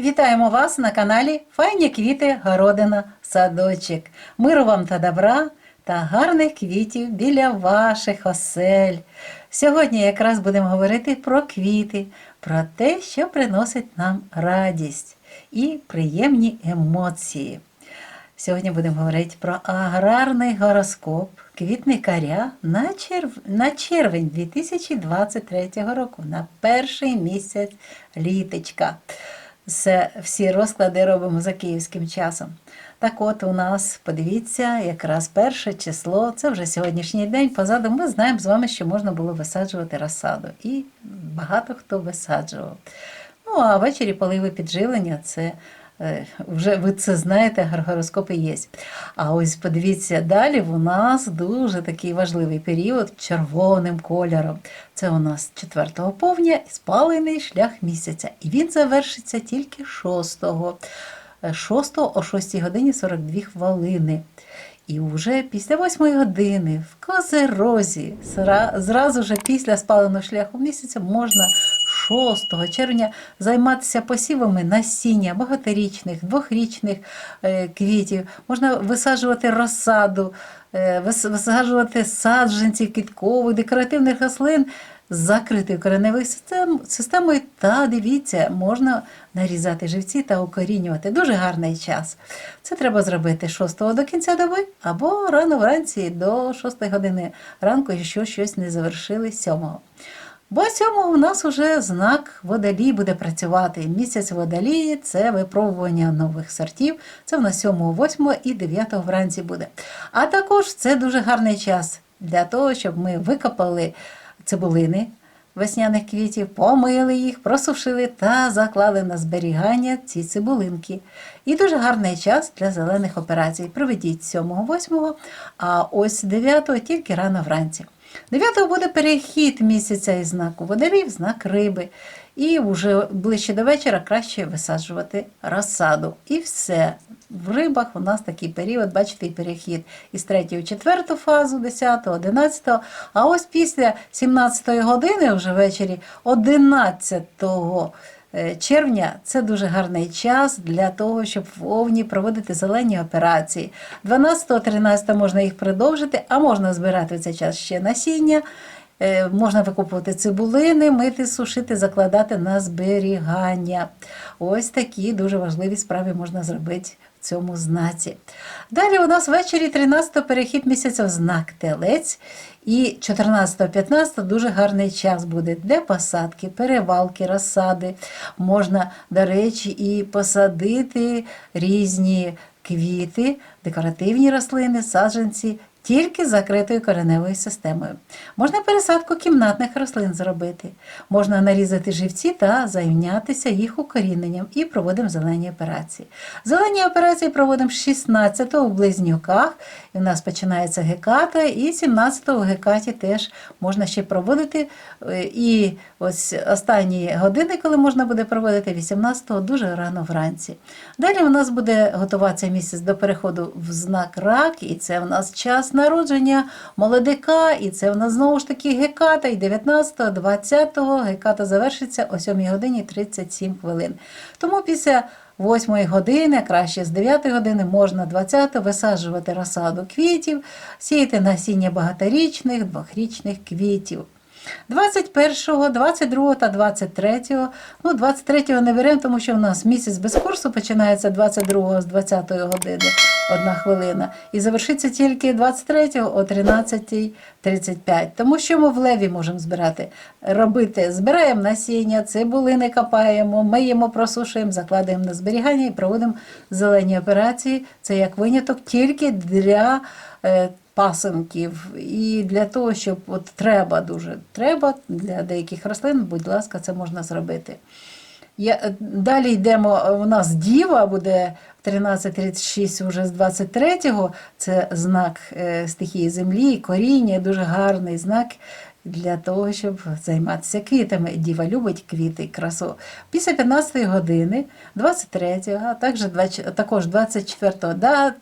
Вітаємо вас на каналі Файні квіти, городина, садочок. Миру вам та добра та гарних квітів біля ваших осель. Сьогодні якраз будемо говорити про квіти, про те, що приносить нам радість і приємні емоції. Сьогодні будемо говорити про аграрний гороскоп квітникаря на, черв... на червень 2023 року, на перший місяць літочка. Все, всі розклади робимо за київським часом. Так от у нас, подивіться, якраз перше число, це вже сьогоднішній день. Позаду ми знаємо з вами, що можна було висаджувати розсаду. І багато хто висаджував. Ну, а ввечері поливи підживлення це вже ви це знаєте, гороскопи є. А ось подивіться, далі у нас дуже такий важливий період червоним кольором. Це у нас 4 повня і спалений шлях місяця. І він завершиться тільки 6-го. 6 о 6 годині 42 хвилини. І вже після 8 години в Козерозі, зразу ж після спаленого шляху місяця, можна 6 червня займатися посівами насіння багаторічних, двохрічних е, квітів. Можна висаджувати розсаду, е, висаджувати саджанців, квіткових, декоративних рослин з закритою кореневою систем- системою. Та дивіться, можна нарізати живці та укорінювати. Дуже гарний час. Це треба зробити 6 до кінця доби або рано вранці до 6 години ранку, якщо щось не завершили 7. Бо 7 у нас вже знак водолій буде працювати. Місяць водолії це випробування нових сортів. Це в нас 7, 8 і 9 вранці буде. А також це дуже гарний час для того, щоб ми викопали цибулини весняних квітів, помили їх, просушили та заклали на зберігання ці цибулинки. І дуже гарний час для зелених операцій. Проведіть 7-8, а ось 9 тільки рано вранці. 9 буде перехід місяця із знаку водолій в знак риби. І вже ближче до вечора краще висаджувати розсаду. І все. В рибах у нас такий період, бачите, і перехід із 3 в 4 фазу, 10, 11. А ось після 17 години, вже ввечері, 11 е, червня, це дуже гарний час для того, щоб в Овні проводити зелені операції. 12-13 можна їх продовжити, а можна збирати в цей час ще насіння. Е, Можна викопувати цибулини, мити, сушити, закладати на зберігання. Ось такі дуже важливі справи можна зробити в цьому знаці. Далі у нас ввечері 13 перехід місяця в знак телець. І 14-15 дуже гарний час буде для посадки, перевалки, розсади. Можна, до речі, і посадити різні квіти, декоративні рослини, саджанці тільки з закритою кореневою системою. Можна пересадку кімнатних рослин зробити, можна нарізати живці та зайнятися їх укоріненням і проводимо зелені операції. Зелені операції проводимо 16-го в близнюках, і в нас починається геката, і 17-го в гекаті теж можна ще проводити. Е, І ось останні години, коли можна буде проводити, 18-го дуже рано вранці. Далі у нас буде готуватися місяць до переходу в знак рак, і це в нас час народження молодика, і це в нас знову ж таки геката, і 19-го, 20-го геката завершиться о 7 годині 37 хвилин. Тому після 8 години, краще з 9 години, можна 20 висаджувати розсаду квітів, сіяти насіння багаторічних, двохрічних квітів. 21, 22 та 23. Ну, 23 не беремо, тому що в нас місяць без курсу починається 22 з 20 години, одна хвилина, і завершиться тільки 23 о 13.35. Тому що ми в леві можемо збирати, робити, збираємо насіння, цибулини копаємо, миємо, просушуємо, закладаємо на зберігання і проводимо зелені операції. Це як виняток тільки для. е, пасинків. І для того, щоб от треба дуже треба для деяких рослин, будь ласка, це можна зробити. Я, далі йдемо, у нас діва буде 13.36 вже з 23-го. Це знак е, стихії землі, коріння, дуже гарний знак. Для того, щоб займатися квітами. Діва любить квіти красу. Після 15 години, 23-го, а також, також 24-го, да,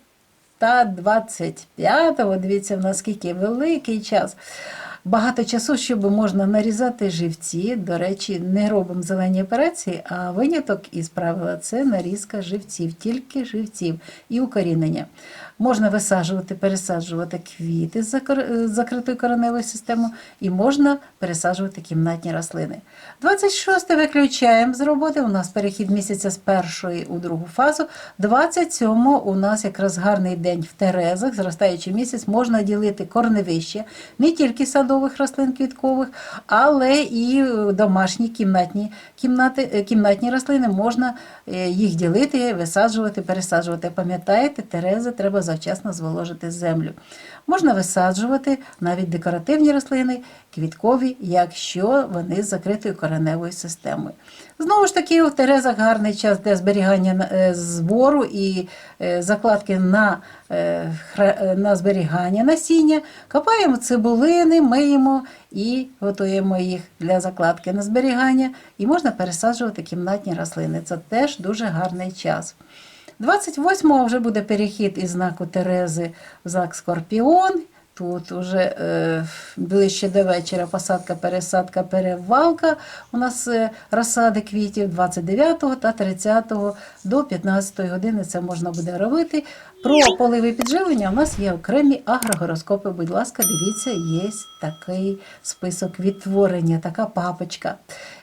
та 25-го, дивіться, в нас великий час. Багато часу, щоб можна нарізати живці. До речі, не робимо зелені операції, а виняток із правила це нарізка живців, тільки живців і укорінення. Можна висаджувати, пересаджувати квіти з закритою кореневою системою і можна пересаджувати кімнатні рослини. 26 виключаємо з роботи. У нас перехід місяця з першої у другу фазу. 27 у нас якраз гарний день в Терезах, зростаючий місяць, можна ділити корневище не тільки садових рослин квіткових, але і домашні кімнатні, кімнати, е, кімнатні рослини можна е, їх ділити, висаджувати, пересаджувати. Пам'ятаєте, Терези треба завчасно зволожити землю. Можна висаджувати навіть декоративні рослини, квіткові, якщо вони з закритою кореневою системою. Знову ж таки, у Терезах гарний час для зберігання е, збору і закладки на, на зберігання насіння. Копаємо цибулини, миємо і готуємо їх для закладки на зберігання. І можна пересаджувати кімнатні рослини. Це теж дуже гарний час. 28-го вже буде перехід із знаку Терези в знак Скорпіон. Тут вже е, ближче до вечора посадка, пересадка, перевалка. У нас е, розсади квітів 29 та 30 до 15 години це можна буде робити. Про поливи підживлення у нас є окремі агрогороскопи. Будь ласка, дивіться, є такий список відтворення, така папочка.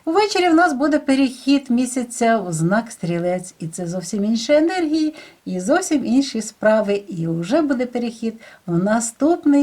Увечері в нас буде перехід місяця в знак стрілець, і це зовсім інші енергії, і зовсім інші справи. І вже буде перехід в наступний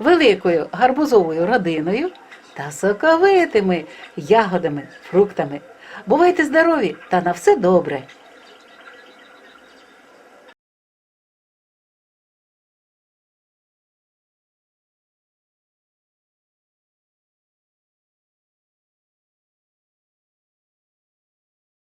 Великою гарбузовою родиною та соковитими ягодами, фруктами. Бувайте здорові та на все добре!